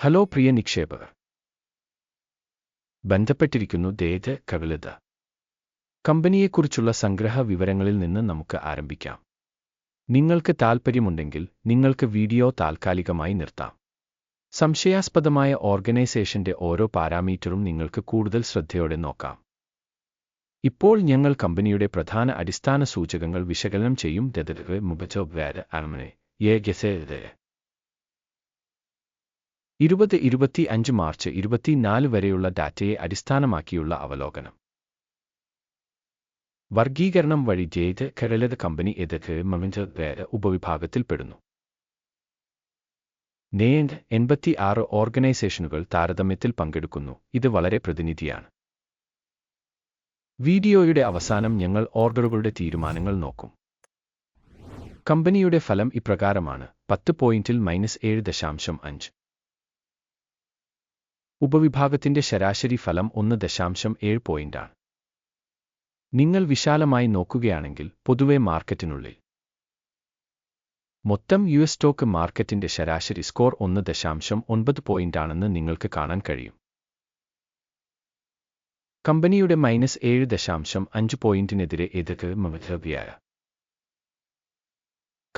Hello പ്രിയ നിക്ഷേപകർ. ബന്ധപ്പെട്ടിരിക്കുന്നു ദേത് കവിലത. കമ്പനിയെക്കുറിച്ചുള്ള സംഗ്രഹ വിവരങ്ങളിൽ നിന്ന് നമുക്ക് ആരംഭിക്കാം. നിങ്ങൾക്ക് താൽപ്പര്യമുണ്ടെങ്കിൽ നിങ്ങൾക്ക് വീഡിയോ താൽക്കാലികമായി നിർത്താം. സംശയാസ്പദമായ ഓർഗനൈസേഷന്റെ ഓരോ പാരാമീറ്ററും നിങ്ങൾക്ക് കൂടുതൽ ശ്രദ്ധയോടെ നോക്കാം. ഇപ്പോൾ ഞങ്ങൾ കമ്പനിയുടെ പ്രധാന അടിസ്ഥാന സൂചകങ്ങൾ വിശകലനം ചെയ്യും. ദദരവ് മുബച്ചോ വേര അൽമനെ യെ ഗസേ ഇരുപത് ഇരുപത്തി അഞ്ച് മാർച്ച് ഇരുപത്തിനാല് വരെയുള്ള ഡാറ്റയെ അടിസ്ഥാനമാക്കിയുള്ള അവലോകനം. വർഗീകരണം വഴി ജേത് കരലത് കമ്പനി എതിർക്ക് മമിഞ്ച ഉപവിഭാഗത്തിൽപ്പെടുന്നു നേന്ത് എൺപത്തി ആറ് ഓർഗനൈസേഷനുകൾ താരതമ്യത്തിൽ പങ്കെടുക്കുന്നു. ഇത് വളരെ പ്രതിനിധിയാണ്. വീഡിയോയുടെ അവസാനം ഞങ്ങൾ ഓർഡറുകളുടെ തീരുമാനങ്ങൾ നോക്കും. കമ്പനിയുടെ ഫലം ഇപ്രകാരമാണ്. പത്ത് പോയിന്റിൽ മൈനസ് ഏഴ് ദശാംശം അഞ്ച്. ഉപവിഭാഗത്തിന്റെ ശരാശരി ഫലം ഒന്ന് ദശാംശം ഏഴ് പോയിന്റാണ് നിങ്ങൾ വിശാലമായി നോക്കുകയാണെങ്കിൽ പൊതുവെ മാർക്കറ്റിനുള്ളിൽ. മൊത്തം യു എസ് സ്റ്റോക്ക് മാർക്കറ്റിന്റെ ശരാശരി സ്കോർ ഒന്ന് ദശാംശം ഒൻപത് പോയിന്റാണെന്ന് നിങ്ങൾക്ക് കാണാൻ കഴിയും. കമ്പനിയുടെ മൈനസ് ഏഴ് ദശാംശം അഞ്ച് പോയിന്റിനെതിരെ എതിർക്ക് മമധവ്യായ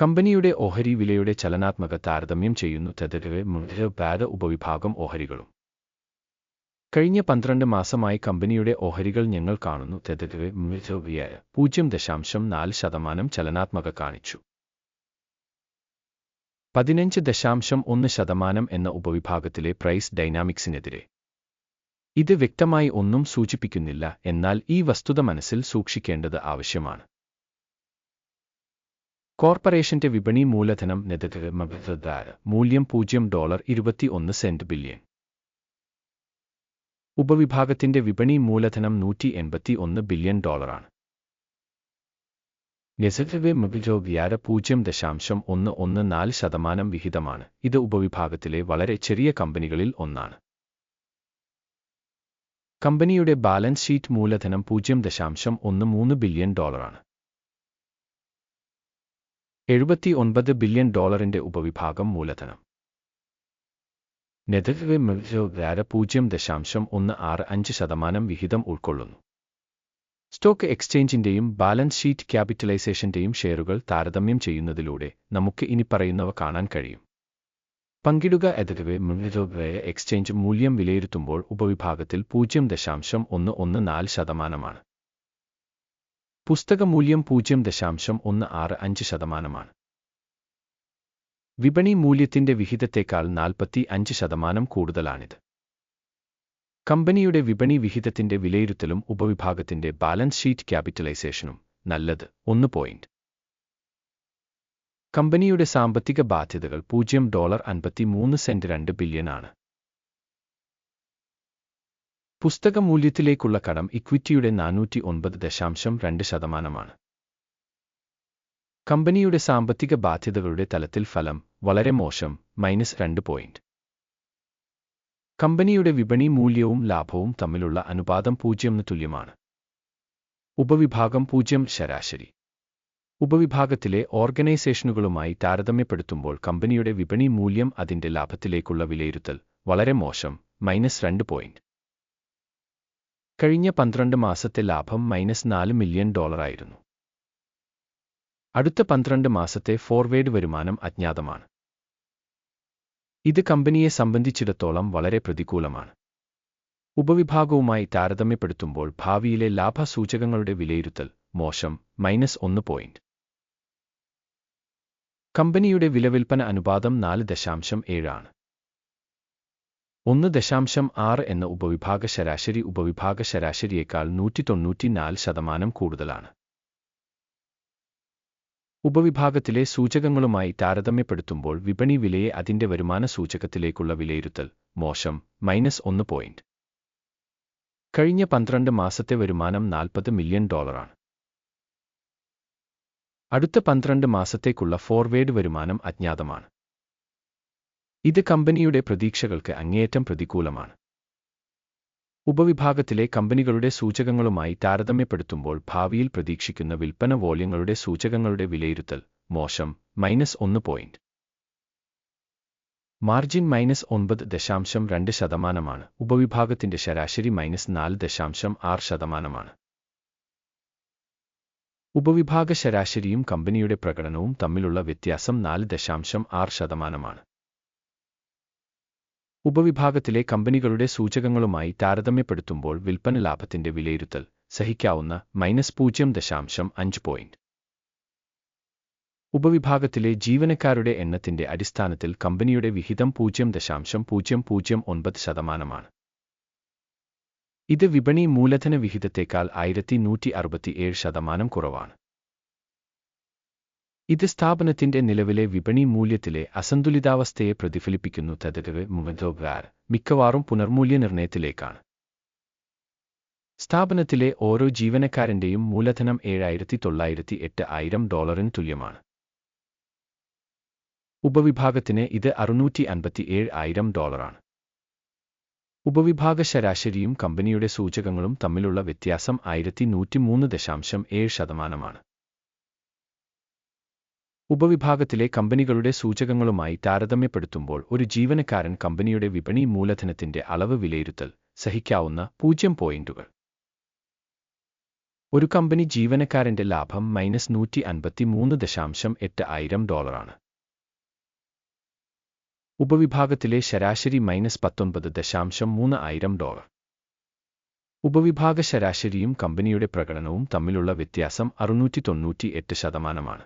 കമ്പനിയുടെ ഓഹരി വിലയുടെ ചലനാത്മക താരതമ്യം ചെയ്യുന്നു തെതിരെ മുഖ്യപാത ഉപവിഭാഗം ഓഹരികളും. കഴിഞ്ഞ പന്ത്രണ്ട് മാസമായി കമ്പനിയുടെ ഓഹരികൾ ഞങ്ങൾ കാണുന്നു. തെതിരെ മുഖ്യവ്യായ പൂജ്യം ദശാംശം നാല് ശതമാനം ചലനാത്മക കാണിച്ചു. പതിനഞ്ച് ദശാംശം ഒന്ന് ശതമാനം എന്ന ഉപവിഭാഗത്തിലെ പ്രൈസ് ഡൈനാമിക്സിനെതിരെ. ഇത് വ്യക്തമായി ഒന്നും സൂചിപ്പിക്കുന്നില്ല. എന്നാൽ ഈ വസ്തുത മനസ്സിൽ സൂക്ഷിക്കേണ്ടത് ആവശ്യമാണ്. കോർപ്പറേഷന്റെ വിപണി മൂലധനം നെതകമബദ്ധാര മൂല്യം പൂജ്യം ഡോളർ ഇരുപത്തി ഒന്ന് സെന്റ് ബില്യൺ. ഉപവിഭാഗത്തിന്റെ വിപണി മൂലധനം നൂറ്റി എൺപത്തി ഒന്ന് ബില്യൺ ഡോളറാണ്. നെസറ്റവെ മബിജോ വ്യാര പൂജ്യം ദശാംശം ഒന്ന് ഒന്ന് നാല് ശതമാനം വിഹിതമാണ്. ഇത് ഉപവിഭാഗത്തിലെ വളരെ ചെറിയ കമ്പനികളിൽ ഒന്നാണ്. കമ്പനിയുടെ ബാലൻസ് ഷീറ്റ് മൂലധനം പൂജ്യം ദശാംശം ഒന്ന് മൂന്ന് ബില്യൺ ഡോളറാണ്. എഴുപത്തി ഒൻപത് ബില്യൺ ഡോളറിന്റെ ഉപവിഭാഗം മൂലധനം. നെതർവെ മിൽജോ വ്യാര പൂജ്യം ദശാംശം ഒന്ന് ആറ് അഞ്ച് ശതമാനം വിഹിതം ഉൾക്കൊള്ളുന്നു. സ്റ്റോക്ക് എക്സ്ചേഞ്ചിന്റെയും ബാലൻസ് ഷീറ്റ് ക്യാപിറ്റലൈസേഷന്റെയും ഷെയറുകൾ താരതമ്യം ചെയ്യുന്നതിലൂടെ നമുക്ക് ഇനി പറയുന്നവ കാണാൻ കഴിയും. പങ്കിടുക എതിരെ മുൻനിരവയ എക്സ്ചേഞ്ച് മൂല്യം വിലയിരുത്തുമ്പോൾ ഉപവിഭാഗത്തിൽ പൂജ്യം ദശാംശം ഒന്ന് ഒന്ന് നാല് ശതമാനമാണ്. പുസ്തക മൂല്യം പൂജ്യം ദശാംശം ഒന്ന് ആറ് അഞ്ച് ശതമാനമാണ്. വിപണി മൂല്യത്തിന്റെ വിഹിതത്തേക്കാൾ നാൽപ്പത്തി അഞ്ച് ശതമാനം കൂടുതലാണിത്. കമ്പനിയുടെ വിപണി വിഹിതത്തിന്റെ വിലയിരുത്തലും ഉപവിഭാഗത്തിന്റെ ബാലൻസ് ഷീറ്റ് ക്യാപിറ്റലൈസേഷനും നല്ലത്. ഒന്ന് പോയിന്റ്. കമ്പനിയുടെ സാമ്പത്തിക ബാധ്യതകൾ പൂജ്യം ഡോളർ അൻപത്തി മൂന്ന് സെന്റ് രണ്ട് ബില്യൺ ആണ്. പുസ്തക മൂല്യത്തിലേക്കുള്ള കടം ഇക്വിറ്റിയുടെ നാനൂറ്റി ഒൻപത് ദശാംശം രണ്ട് ശതമാനമാണ്. കമ്പനിയുടെ സാമ്പത്തിക ബാധ്യതകളുടെ തലത്തിൽ ഫലം വളരെ മോശം മൈനസ് രണ്ട് പോയിന്റ്. കമ്പനിയുടെ വിപണി മൂല്യവും ലാഭവും തമ്മിലുള്ള അനുപാതം പൂജ്യമിന് തുല്യമാണ്. ഉപവിഭാഗം പൂജ്യം ശരാശരി. ഉപവിഭാഗത്തിലെ ഓർഗനൈസേഷനുകളുമായി താരതമ്യപ്പെടുത്തുമ്പോൾ കമ്പനിയുടെ വിപണി മൂല്യം അതിന്റെ ലാഭത്തിലേക്കുള്ള വിലയിരുത്തൽ വളരെ മോശം മൈനസ് രണ്ട് പോയിന്റ്. കഴിഞ്ഞ പന്ത്രണ്ട് മാസത്തെ ലാഭം മൈനസ് നാല് മില്യൺ ഡോളറായിരുന്നു. അടുത്ത പന്ത്രണ്ട് മാസത്തെ ഫോർവേഡ് വരുമാനം അജ്ഞാതമാണ്. ഇത് കമ്പനിയെ സംബന്ധിച്ചിടത്തോളം വളരെ പ്രതികൂലമാണ്. ഉപവിഭാഗവുമായി താരതമ്യപ്പെടുത്തുമ്പോൾ ഭാവിയിലെ ലാഭസൂചകങ്ങളുടെ വിലയിരുത്തൽ മോശം മൈനസ് ഒന്ന് പോയിന്റ്. കമ്പനിയുടെ വിലവിൽപ്പന അനുപാതം നാല് ദശാംശം ഏഴാണ് ഒന്ന് ദശാംശം ആറ് എന്ന ഉപവിഭാഗ ശരാശരി ഉപവിഭാഗ ശരാശരിയേക്കാൾ നൂറ്റി തൊണ്ണൂറ്റിനാല് ശതമാനം കൂടുതലാണ്. ഉപവിഭാഗത്തിലെ സൂചകങ്ങളുമായി താരതമ്യപ്പെടുത്തുമ്പോൾ വിപണി വിലയെ അതിന്റെ വരുമാന സൂചകത്തിലേക്കുള്ള വിലയിരുത്തൽ. മോശം. മൈനസ് ഒന്ന് പോയിന്റ് കഴിഞ്ഞ പന്ത്രണ്ട് മാസത്തെ വരുമാനം നാൽപ്പത് മില്യൺ ഡോളറാണ് അടുത്ത പന്ത്രണ്ട് മാസത്തേക്കുള്ള ഫോർവേഡ് വരുമാനം അജ്ഞാതമാണ്. ഇത് കമ്പനിയുടെ പ്രതീക്ഷകൾക്ക് അങ്ങേയറ്റം പ്രതികൂലമാണ്. ഉപവിഭാഗത്തിലെ കമ്പനികളുടെ സൂചകങ്ങളുമായി താരതമ്യപ്പെടുത്തുമ്പോൾ ഭാവിയിൽ പ്രതീക്ഷിക്കുന്ന വിൽപ്പന വോള്യങ്ങളുടെ സൂചകങ്ങളുടെ വിലയിരുത്തൽ മോശം മൈനസ് ഒന്ന് പോയിന്റ്. മാർജിൻ മൈനസ് ഒൻപത് ദശാംശം രണ്ട് ശതമാനമാണ്. ഉപവിഭാഗത്തിന്റെ ശരാശരി മൈനസ് നാല് ദശാംശം ആറ് ശതമാനമാണ്. ഉപവിഭാഗ ശരാശരിയും കമ്പനിയുടെ പ്രകടനവും തമ്മിലുള്ള വ്യത്യാസം നാല് ദശാംശം ആറ് ശതമാനമാണ്. ഉപവിഭാഗത്തിലെ കമ്പനികളുടെ സൂചകങ്ങളുമായി താരതമ്യപ്പെടുത്തുമ്പോൾ വിൽപ്പന ലാഭത്തിന്റെ വിലയിരുത്തൽ സഹിക്കാവുന്ന മൈനസ് പൂജ്യം ദശാംശം അഞ്ച് പോയിന്റ്. ഉപവിഭാഗത്തിലെ ജീവനക്കാരുടെ എണ്ണത്തിന്റെ അടിസ്ഥാനത്തിൽ കമ്പനിയുടെ വിഹിതം പൂജ്യം ദശാംശം പൂജ്യം പൂജ്യം ഒൻപത് ശതമാനമാണ്. ഇത് വിപണി മൂലധന വിഹിതത്തേക്കാൾ ആയിരത്തി നൂറ്റി അറുപത്തിയേഴ് ശതമാനം കുറവാണ്. ഇത് സ്ഥാപനത്തിന്റെ നിലവിലെ വിപണി മൂല്യത്തിലെ അസന്തുലിതാവസ്ഥയെ പ്രതിഫലിപ്പിക്കുന്നു തദ്വ മുഖോകാർ മിക്കവാറും പുനർമൂല്യനിർണയത്തിലേക്കാണ് സ്ഥാപനത്തിലെ ഓരോ ജീവനക്കാരന്റെയും മൂലധനം ഏഴായിരത്തി തൊള്ളായിരത്തി എട്ട് ആയിരം ഡോളറിന് തുല്യമാണ്. ഉപവിഭാഗത്തിന് ഇത് അറുന്നൂറ്റി അൻപത്തി ഏഴ് ആയിരം ഡോളറാണ്. ഉപവിഭാഗ ശരാശരിയും കമ്പനിയുടെ സൂചകങ്ങളും തമ്മിലുള്ള വ്യത്യാസം ആയിരത്തി നൂറ്റിമൂന്ന് ദശാംശം ഏഴ് ശതമാനമാണ്. ഉപവിഭാഗത്തിലെ കമ്പനികളുടെ സൂചകങ്ങളുമായി താരതമ്യപ്പെടുത്തുമ്പോൾ ഒരു ജീവനക്കാരൻ കമ്പനിയുടെ വിപണി മൂലധനത്തിന്റെ അളവ് വിലയിരുത്തൽ സഹിക്കാവുന്ന പൂജ്യം പോയിന്റുകൾ. ഒരു കമ്പനി ജീവനക്കാരന്റെ ലാഭം മൈനസ് നൂറ്റി അൻപത്തിമൂന്ന് ദശാംശം എട്ട് ആയിരം ഡോളറാണ്. ഉപവിഭാഗത്തിലെ ശരാശരി മൈനസ് പത്തൊൻപത് ദശാംശം മൂന്ന് ആയിരം ഡോളർ. ഉപവിഭാഗ ശരാശരിയും കമ്പനിയുടെ പ്രകടനവും തമ്മിലുള്ള വ്യത്യാസം അറുന്നൂറ്റി തൊണ്ണൂറ്റി എട്ട് ശതമാനമാണ്.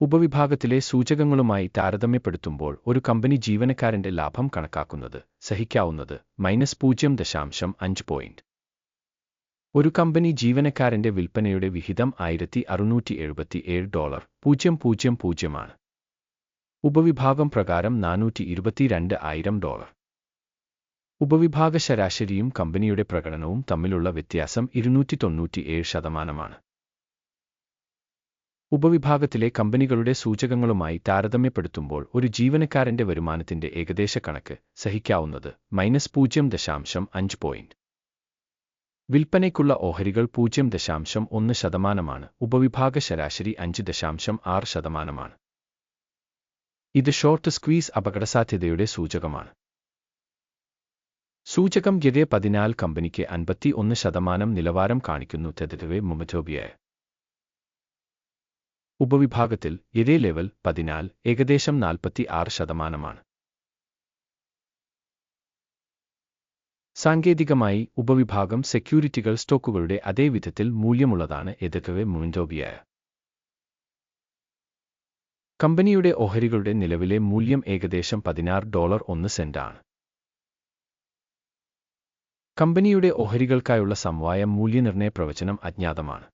ഉപവിഭാഗത്തിലെ സൂചകങ്ങളുമായി താരതമ്യപ്പെടുത്തുമ്പോൾ ഒരു കമ്പനി ജീവനക്കാരന്റെ ലാഭം കണക്കാക്കുന്നത് സഹിക്കാവുന്നത് മൈനസ് പൂജ്യം ദശാംശം അഞ്ച് പോയിന്റ്. ഒരു കമ്പനി ജീവനക്കാരന്റെ വിൽപ്പനയുടെ വിഹിതം ആയിരത്തി അറുന്നൂറ്റി എഴുപത്തി ഏഴ് ഡോളർ പൂജ്യം പൂജ്യം പൂജ്യമാണ് ഉപവിഭാഗം പ്രകാരം നാനൂറ്റി ഇരുപത്തിരണ്ട് ആയിരം ഡോളർ. ഉപവിഭാഗ ശരാശരിയും കമ്പനിയുടെ പ്രകടനവും തമ്മിലുള്ള വ്യത്യാസം ഇരുന്നൂറ്റി തൊണ്ണൂറ്റിയേഴ് ശതമാനമാണ്. ഉപവിഭാഗത്തിലെ കമ്പനികളുടെ സൂചകങ്ങളുമായി താരതമ്യപ്പെടുത്തുമ്പോൾ ഒരു ജീവനക്കാരന്റെ വരുമാനത്തിന്റെ ഏകദേശ കണക്ക് സഹിക്കാവുന്നത് മൈനസ് പൂജ്യം ദശാംശം അഞ്ച് പോയിന്റ് വിൽപ്പനയ്ക്കുള്ള ഓഹരികൾ പൂജ്യം ദശാംശം ഒന്ന് ശതമാനമാണ്. ഉപവിഭാഗ ശരാശരി അഞ്ച് ദശാംശം ആറ് ശതമാനമാണ്. ഇത് ഷോർട്ട് സ്ക്വീസ് അപകടസാധ്യതയുടെ സൂചകമാണ്. സൂചകം ഗതെ പതിനാല് കമ്പനിക്ക് അൻപത്തി ഒന്ന് ശതമാനം നിലവാരം കാണിക്കുന്നു തെതവെ മുമറ്റോബിയായ. ഉപവിഭാഗത്തിൽ ഇതേ ലെവൽ പതിനാൽ ഏകദേശം നാൽപ്പത്തി ആറ് ശതമാനമാണ്. സാങ്കേതികമായി ഉപവിഭാഗം സെക്യൂരിറ്റികൾ സ്റ്റോക്കുകളുടെ അതേ വിധത്തിൽ മൂല്യമുള്ളതാണ് എതക്കവെ മുൻതോപിയായ കമ്പനിയുടെ ഓഹരികളുടെ നിലവിലെ മൂല്യം ഏകദേശം പതിനാറ് ഡോളർ ഒന്ന് സെന്റാണ്. കമ്പനിയുടെ ഓഹരികൾക്കായുള്ള സമവായ മൂല്യനിർണയ പ്രവചനം അജ്ഞാതമാണ്.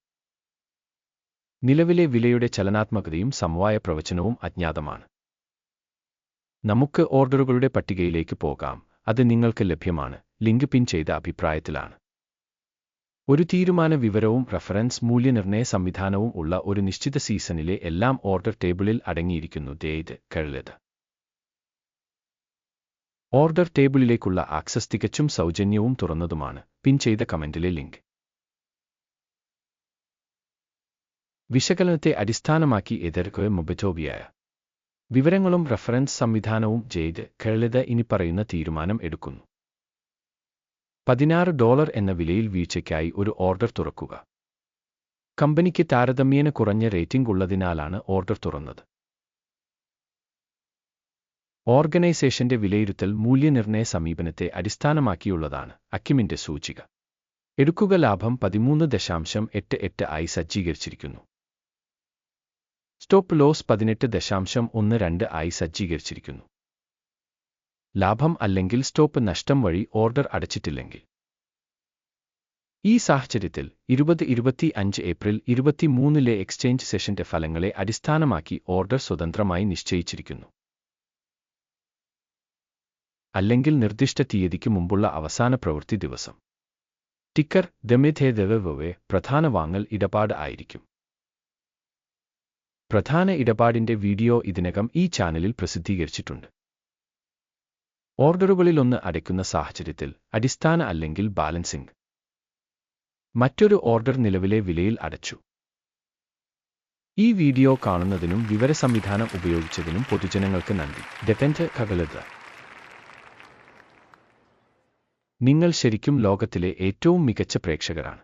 നിലവിലെ വിലയുടെ ചലനാത്മകതയും സമവായ പ്രവചനവും അജ്ഞാതമാണ്. നമുക്ക് ഓർഡറുകളുടെ പട്ടികയിലേക്ക് പോകാം. അത് നിങ്ങൾക്ക് ലഭ്യമാണ്. ലിങ്ക് പിൻ ചെയ്ത അഭിപ്രായത്തിലാണ്. ഒരു തീരുമാന വിവരവും റഫറൻസ് മൂല്യനിർണയ സംവിധാനവും ഉള്ള ഒരു നിശ്ചിത സീസണിലെ എല്ലാം ഓർഡർ ടേബിളിൽ അടങ്ങിയിരിക്കുന്നു. ദേത് കഴുലത് ഓർഡർ ടേബിളിലേക്കുള്ള ആക്സസ് തികച്ചും സൗജന്യവും തുറന്നതുമാണ്. പിൻ ചെയ്ത കമന്റിലെ ലിങ്ക്. വിശകലനത്തെ അടിസ്ഥാനമാക്കി എതിർക്കുക മൊബറ്റോബിയായ. വിവരങ്ങളും റഫറൻസ് സംവിധാനവും ചെയ്ത് കേളിത ഇനി പറയുന്ന തീരുമാനം എടുക്കുന്നു. പതിനാറ് ഡോളർ എന്ന വിലയിൽ വീഴ്ചയ്ക്കായി ഒരു ഓർഡർ തുറക്കുക. കമ്പനിക്ക് താരതമ്യേന കുറഞ്ഞ റേറ്റിംഗ് ഉള്ളതിനാലാണ് ഓർഡർ തുറന്നത്. ഓർഗനൈസേഷന്റെ വിലയിരുത്തൽ മൂല്യനിർണയ സമീപനത്തെ അടിസ്ഥാനമാക്കിയുള്ളതാണ് അക്കിമിന്റെ സൂചിക. എടുക്കുക ലാഭം പതിമൂന്ന് ദശാംശം എട്ട് എട്ട് ആയി സജ്ജീകരിച്ചിരിക്കുന്നു. സ്റ്റോപ്പ് ലോസ് പതിനെട്ട് ദശാംശം ഒന്ന് രണ്ട് ആയി സജ്ജീകരിച്ചിരിക്കുന്നു. ലാഭം അല്ലെങ്കിൽ സ്റ്റോപ്പ് നഷ്ടം വഴി ഓർഡർ അടച്ചിട്ടില്ലെങ്കിൽ. ഈ സാഹചര്യത്തിൽ ഇരുപത് ഇരുപത്തി അഞ്ച് ഏപ്രിൽ ഇരുപത്തിമൂന്നിലെ എക്സ്ചേഞ്ച് സെഷന്റെ ഫലങ്ങളെ അടിസ്ഥാനമാക്കി ഓർഡർ സ്വതന്ത്രമായി നിശ്ചയിച്ചിരിക്കുന്നു. അല്ലെങ്കിൽ നിർദ്ദിഷ്ട തീയതിക്ക് മുമ്പുള്ള അവസാന പ്രവൃത്തി ദിവസം. ടിക്കർ ദമിഥേദവെ പ്രധാന വാങ്ങൽ ഇടപാട് ആയിരിക്കും. പ്രധാന ഇടപാടിന്റെ വീഡിയോ ഇതിനകം ഈ ചാനലിൽ പ്രസിദ്ധീകരിച്ചിട്ടുണ്ട്. ഓർഡറുകളിലൊന്ന് അടയ്ക്കുന്ന സാഹചര്യത്തിൽ അടിസ്ഥാന അല്ലെങ്കിൽ ബാലൻസിംഗ്. മറ്റൊരു ഓർഡർ നിലവിലെ വിലയിൽ അടച്ചു. ഈ വീഡിയോ കാണുന്നതിനും വിവര സംവിധാനം ഉപയോഗിച്ചതിനും പൊതുജനങ്ങൾക്ക് നന്ദി. ഡെപെൻഡ് കകലത. നിങ്ങൾ ശരിക്കും ലോകത്തിലെ ഏറ്റവും മികച്ച പ്രേക്ഷകരാണ്.